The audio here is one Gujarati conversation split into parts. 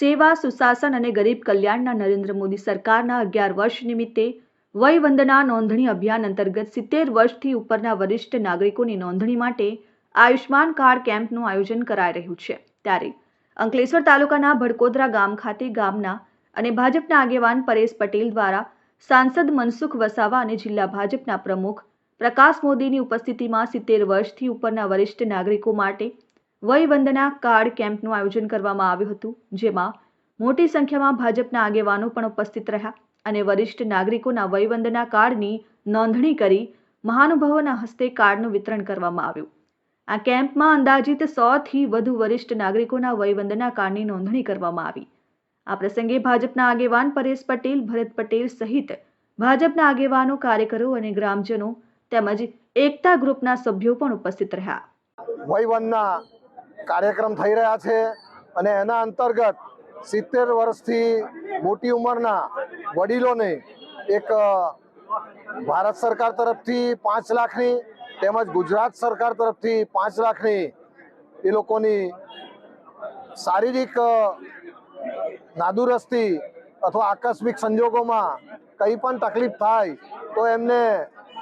સેવા, સુશાસન અને ગરીબ કલ્યાણના નરેન્દ્ર મોદી સરકારના અગિયાર વર્ષ નિમિત્તે વય વંદના નોંધણી અભિયાન અંતર્ગત સિત્તેર વર્ષથી ઉપરના વરિષ્ઠ નાગરિકોની નોંધણી માટે આયુષ્માન કાર્ડ કેમ્પનું આયોજન કરાઈ રહ્યું છે. ત્યારે અંકલેશ્વર તાલુકાના ભડકોદરા ગામ ખાતે ગામના અને ભાજપના આગેવાન પરેશ પટેલ દ્વારા સાંસદ મનસુખ વસાવા અને જિલ્લા ભાજપના પ્રમુખ પ્રકાશ મોદીની ઉપસ્થિતિમાં સિત્તેર વર્ષથી ઉપરના વરિષ્ઠ નાગરિકો માટે વય વંદના કાર્ડ કેમ્પનું આયોજન કરવામાં આવ્યું હતું, જેમાં મોટી સંખ્યામાં ભાજપના આગેવાનો પણ ઉપસ્થિત રહ્યા અને વરિષ્ઠ નાગરિકોના વયવંદના કાર્ડની નોંધણી કરી મહાનુભાવોના હસ્તે કાર્ડનું વિતરણ કરવામાં આવ્યું. આ કેમ્પમાં અંદાજિત સોથી વધુ વરિષ્ઠ નાગરિકોના વયવંદના કાર્ડની નોંધણી કરવામાં આવી. આ પ્રસંગે ભાજપના આગેવાન પરેશ પટેલ, ભરત પટેલ સહિત ભાજપના આગેવાનો, કાર્યકરો અને ગ્રામજનો તેમજ એકતા ગ્રુપના સભ્યો પણ ઉપસ્થિત રહ્યા. વયવનના કાર્યક્રમ થઈ રહ્યા છે અને એના અંતર્ગત સિત્તેર વર્ષથી મોટી ઉંમરના વડીલોને એક ભારત સરકાર તરફથી પાંચ લાખની તેમજ ગુજરાત સરકાર તરફથી પાંચ લાખની એ લોકોની શારીરિક નાદુરસ્તી અથવા આકસ્મિક સંજોગોમાં કંઈ પણ તકલીફ થાય તો એમને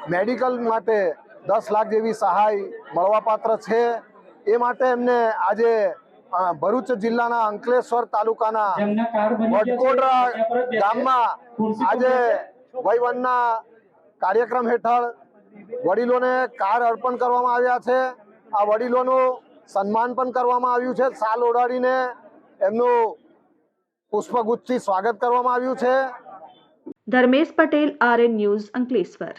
મેડિકલ માટે દસ લાખ જેવી સહાય મળવાપાત્ર છે. એ માટે એમને આજે ભરૂચ જિલ્લાના અંકલેશ્વર તાલુકાના બેસે. ગામમાં આજે. વયવનના કાર્યક્રમ હેઠળ વડીલોને કાર અર્પણ કરવામાં આવ્યા છે આ વડીલોનું સન્માન પણ કરવામાં આવ્યું છે સાલ ઓઢાડીને એમનું પુષ્પગુચ્છથી સ્વાગત કરવામાં આવ્યું છે ધર્મેશ પટેલ આરએન ન્યૂઝ અંકલેશ્વર